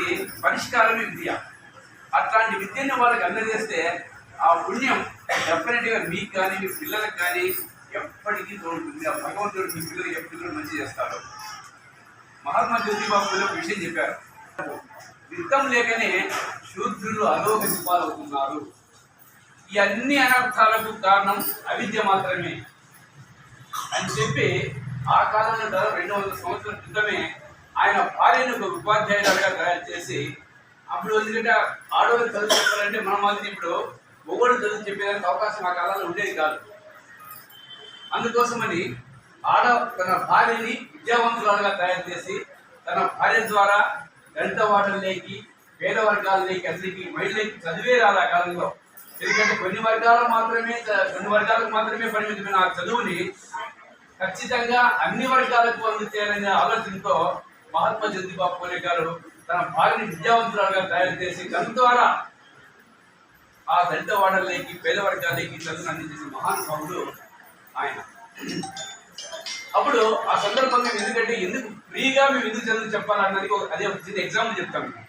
సమస్యలకి పరిష్కారమే విద్య. అట్లాంటి విద్యను వాళ్ళకి అందజేస్తే ఆ పుణ్యం డెఫినెట్గా మీకు కానీ మీ పిల్లలకు కానీ ఎప్పటికీ తోడుతుంది ఆ భగవంతుడు మీ పిల్లలకి ఎప్పటికీ మంచి చేస్తారు మహాత్మా జ్యోతిబాబు పూలే ఒక విషయం చెప్పారు. విత్తం లేకనే శూద్రులు అధోగతి పాలవుతున్నారు. ఈ అన్ని అనర్థాలకు కారణం అవిద్య మాత్రమే అని చెప్పి ఆ కాలంలో రెండు వందల సంవత్సరాల క్రితమే ఆయన భార్యను ఒక ఉపాధ్యాయురాలుగా తయారు చేసి అప్పుడు ఎందుకంటే ఆడవాళ్ళు చదువు చెప్పాలంటే మన మాదిరి ఇప్పుడు మొగోడు చదువు చెప్పేదానికి అవకాశం ఆ కాలంలో ఉండేది కాదు. అందుకోసమని ఆడ తన భార్యని విద్యావంతురాలుగా తయారు చేసి తన భార్య ద్వారా దళిత వాడల్లోకి పేద వర్గాలలోకి అసలుకి మహిళలకి చదివే రాదు ఆ కాలంలో. ఎందుకంటే కొన్ని వర్గాలు మాత్రమే కొన్ని వర్గాలకు మాత్రమే పరిమితమైన ఆ చదువుని ఖచ్చితంగా అన్ని వర్గాలకు అందుచేయాలనే ఆలోచనతో మహాత్మా జ్యోతిబాబు పూలే గారు తన భార్యని విద్యావంతురాలుగా తయారు చేసి దాని ద్వారా ఆ దళిత వాడల్లోకి పేద వర్గాలకి చదువును అందించిన మహానుభావుడు ఆయన. అప్పుడు ఆ సందర్భంగా ఎందుకంటే ఎందుకు ఫ్రీగా మేము ఎందుకు చదువు చెప్పాలన్నది అదే ఒక చిన్న ఎగ్జాంపుల్ చెప్తాను.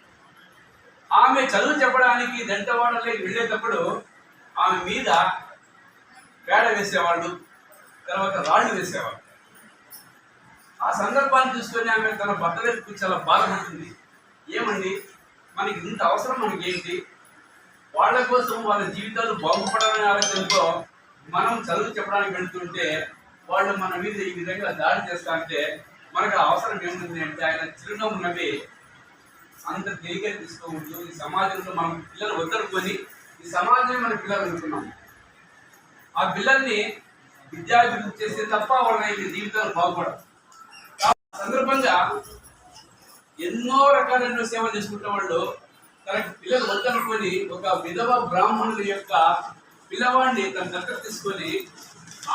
ఆమె చదువు చెప్పడానికి దంటవాడలోకి వెళ్ళేటప్పుడు ఆమె మీద పేడ వేసేవాళ్ళు తర్వాత రాళ్ళు వేసేవాళ్ళు. సందర్భాన్ని చూసుకొని ఆమె తన భర్త దగ్గరికి చాలా బాధపడుతుంది. ఏమండి? మనకి ఇంత అవసరం మనకి ఏంటి వాళ్ళ కోసం వాళ్ళ జీవితాలు బాగుపడాలనే ఆలోచనతో మనం చదువు చెప్పడానికి వెళ్తుంటే వాళ్ళు మన మీద ఈ విధంగా దాడి చేస్తా అంటే మనకు అవసరం ఏముంది అంటే ఆయన చిరునవ్వు నవ్వి అంత తేలిక తీసుకోవద్దు ఈ సమాజంలో మనం పిల్లలు వద్దనుకొని ఈ సమాజమే మన పిల్లలు అనుకున్నాం. ఆ పిల్లల్ని విద్యాభివృద్ధి చేస్తే తప్ప వాళ్ళ జీవితాలు బాగుపడవు. సందర్భంగా ఎన్నో రకాలైన సేవలు చేసుకుంటే వాళ్ళు తన పిల్లలు వద్దనుకొని ఒక విధవ బ్రాహ్మణుల యొక్క పిల్లవాడిని తన దగ్గర తీసుకొని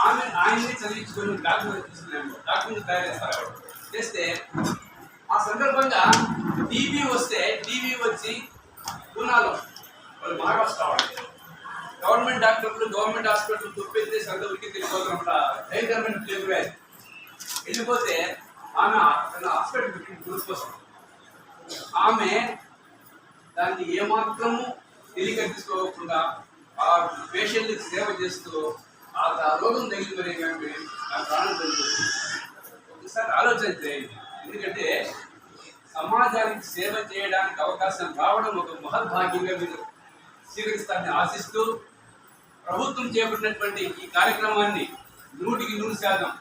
ఆమె ఆయన్ని చదివించుకొని డాక్యుమెంట్ తీసుకున్నాము డాక్యుమెంట్ తయారు చేస్తారు చేస్తే ఆ సందర్భంగా టీవీ వస్తే టీవీ వచ్చి పూనాలో వాళ్ళు మహారాష్ట్ర వాళ్ళు గవర్నమెంట్ డాక్టర్లు గవర్నమెంట్ హాస్పిటల్ తుప్పెత్తే సందరికి తెలియపోతున్నప్పుడు భయంకరమైన ప్లేగు వ్యాధి వెళ్ళిపోతే ఆమె తన హాస్పిటల్ పెట్టిన ఆమె దాన్ని ఏమాత్రము తెలియక తీసుకోకుండా ఆ పేషెంట్కి సేవ చేస్తూ ఆ రోగం తగిలిపోయే కానీ ఆ ప్రాణం తగ్గుతుంది ఒకసారి ఆలోచన చేయండి. ఎందుకంటే సమాజానికి సేవ చేయడానికి అవకాశం రావడం ఒక మహద్భాగ్యంగా మీరు స్వీకరిస్తారని ఆశిస్తూ ప్రభుత్వం చేపట్టినటువంటి ఈ కార్యక్రమాన్ని నూటికి నూరు శాతం